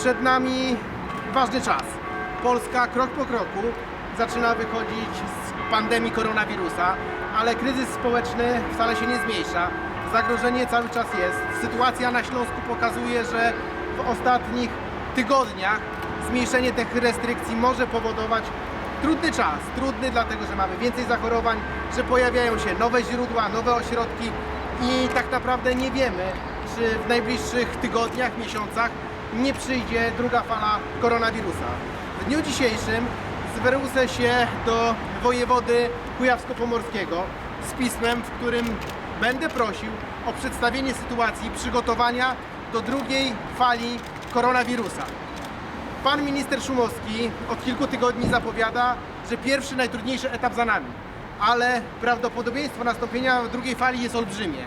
Przed nami ważny czas. Polska krok po kroku zaczyna wychodzić z pandemii koronawirusa, ale kryzys społeczny wcale się nie zmniejsza. Zagrożenie cały czas jest. Sytuacja na Śląsku pokazuje, że w ostatnich tygodniach zmniejszenie tych restrykcji może powodować trudny czas. Trudny dlatego, że mamy więcej zachorowań, że pojawiają się nowe źródła, nowe ośrodki i tak naprawdę nie wiemy, czy w najbliższych tygodniach, miesiącach nie przyjdzie druga fala koronawirusa. W dniu dzisiejszym zwrócę się do wojewody kujawsko-pomorskiego z pismem, w którym będę prosił o przedstawienie sytuacji przygotowania do drugiej fali koronawirusa. Pan minister Szumowski od kilku tygodni zapowiada, że pierwszy, najtrudniejszy etap za nami, ale prawdopodobieństwo nastąpienia drugiej fali jest olbrzymie.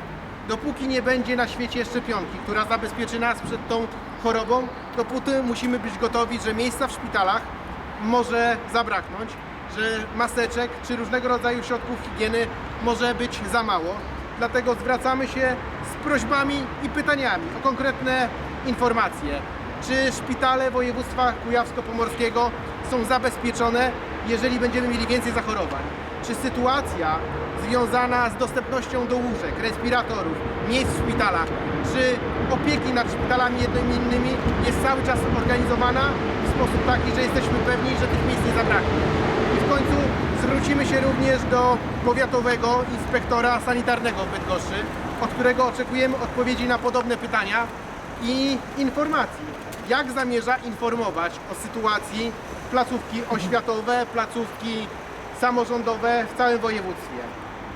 Dopóki nie będzie na świecie szczepionki, która zabezpieczy nas przed tą chorobą, dopóty musimy być gotowi, że miejsca w szpitalach może zabraknąć, że maseczek czy różnego rodzaju środków higieny może być za mało. Dlatego zwracamy się z prośbami i pytaniami o konkretne informacje. Czy szpitale województwa kujawsko-pomorskiego są zabezpieczone, jeżeli będziemy mieli więcej zachorowań? Czy sytuacja związana z dostępnością do łóżek, respiratorów, miejsc w szpitalach, czy opieki nad szpitalami jednoimiennymi jest cały czas organizowana w sposób taki, że jesteśmy pewni, że tych miejsc nie zabraknie? I w końcu zwrócimy się również do powiatowego inspektora sanitarnego w Bydgoszczy, od którego oczekujemy odpowiedzi na podobne pytania i informacji, jak zamierza informować o sytuacji placówki oświatowe, placówki samorządowe w całym województwie.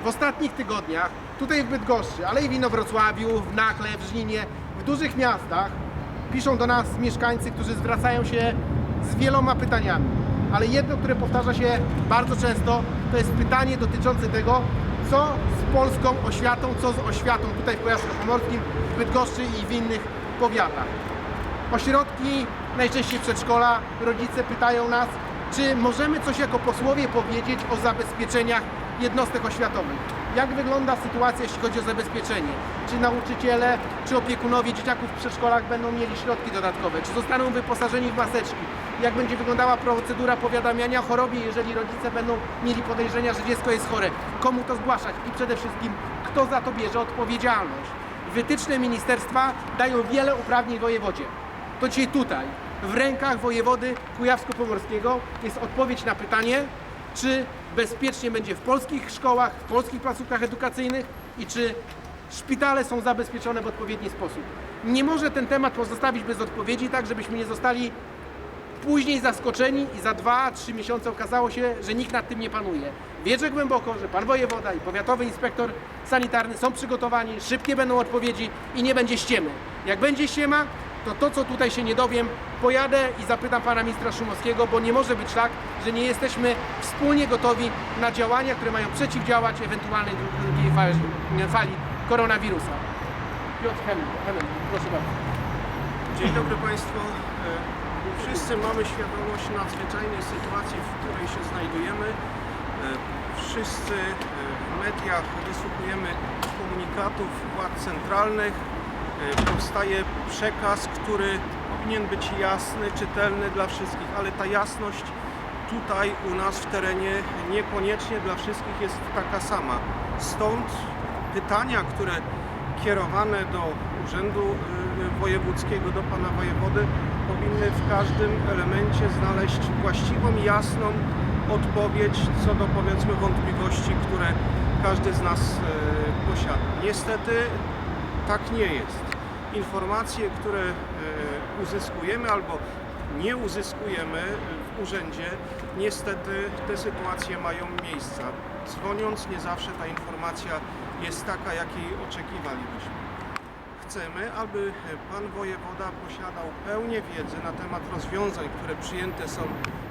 W ostatnich tygodniach, tutaj w Bydgoszczy, ale i w Inowrocławiu, w Nakle, w Żninie, w dużych miastach piszą do nas mieszkańcy, którzy zwracają się z wieloma pytaniami. Ale jedno, które powtarza się bardzo często, to jest pytanie dotyczące tego, co z polską oświatą, co z oświatą tutaj w Kujawsko-Pomorskim, w Bydgoszczy i w innych powiatach. Ośrodki, najczęściej przedszkola, rodzice pytają nas, czy możemy coś jako posłowie powiedzieć o zabezpieczeniach jednostek oświatowych. Jak wygląda sytuacja, jeśli chodzi o zabezpieczenie? Czy nauczyciele, czy opiekunowie dzieciaków w przedszkolach będą mieli środki dodatkowe? Czy zostaną wyposażeni w maseczki? Jak będzie wyglądała procedura powiadamiania o chorobie, jeżeli rodzice będą mieli podejrzenia, że dziecko jest chore? Komu to zgłaszać? I przede wszystkim, kto za to bierze odpowiedzialność? Wytyczne ministerstwa dają wiele uprawnień wojewodzie. To dzisiaj tutaj, w rękach wojewody kujawsko-pomorskiego jest odpowiedź na pytanie, czy bezpiecznie będzie w polskich szkołach, w polskich placówkach edukacyjnych i czy szpitale są zabezpieczone w odpowiedni sposób. Nie może ten temat pozostawić bez odpowiedzi, tak żebyśmy nie zostali później zaskoczeni i za 2-3 miesiące okazało się, że nikt nad tym nie panuje. Wierzę głęboko, że pan wojewoda i powiatowy inspektor sanitarny są przygotowani, szybkie będą odpowiedzi i nie będzie ściemy. Jak będzie ściema, to to, co tutaj się nie dowiem, pojadę i zapytam pana ministra Szumowskiego, bo nie może być tak, że nie jesteśmy wspólnie gotowi na działania, które mają przeciwdziałać ewentualnej drugiej fali, fali koronawirusa. Piotr Hemen, proszę bardzo. Dzień dobry Państwu. E, Wszyscy mamy świadomość nadzwyczajnej sytuacji, w której się znajdujemy. E, Wszyscy e, w mediach wysłuchujemy komunikatów władz centralnych. E, Powstaje przekaz, który powinien być jasny, czytelny dla wszystkich, ale ta jasność tutaj u nas w terenie niekoniecznie dla wszystkich jest taka sama. Stąd pytania, które kierowane do Urzędu y, Wojewódzkiego, do Pana Wojewody, powinny w każdym elemencie znaleźć właściwą, jasną odpowiedź co do powiedzmy wątpliwości, które każdy z nas y, posiada. Niestety tak nie jest. Informacje, które y, uzyskujemy albo nie uzyskujemy w urzędzie, niestety te sytuacje mają miejsca. Dzwoniąc, nie zawsze ta informacja jest taka, jakiej oczekiwalibyśmy. Chcemy, aby pan wojewoda posiadał pełnię wiedzy na temat rozwiązań, które przyjęte są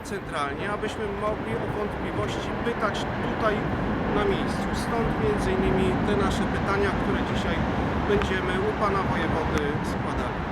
centralnie, abyśmy mogli o wątpliwości pytać tutaj na miejscu. Stąd między innymi te nasze pytania, które dzisiaj będziemy u pana wojewody składali.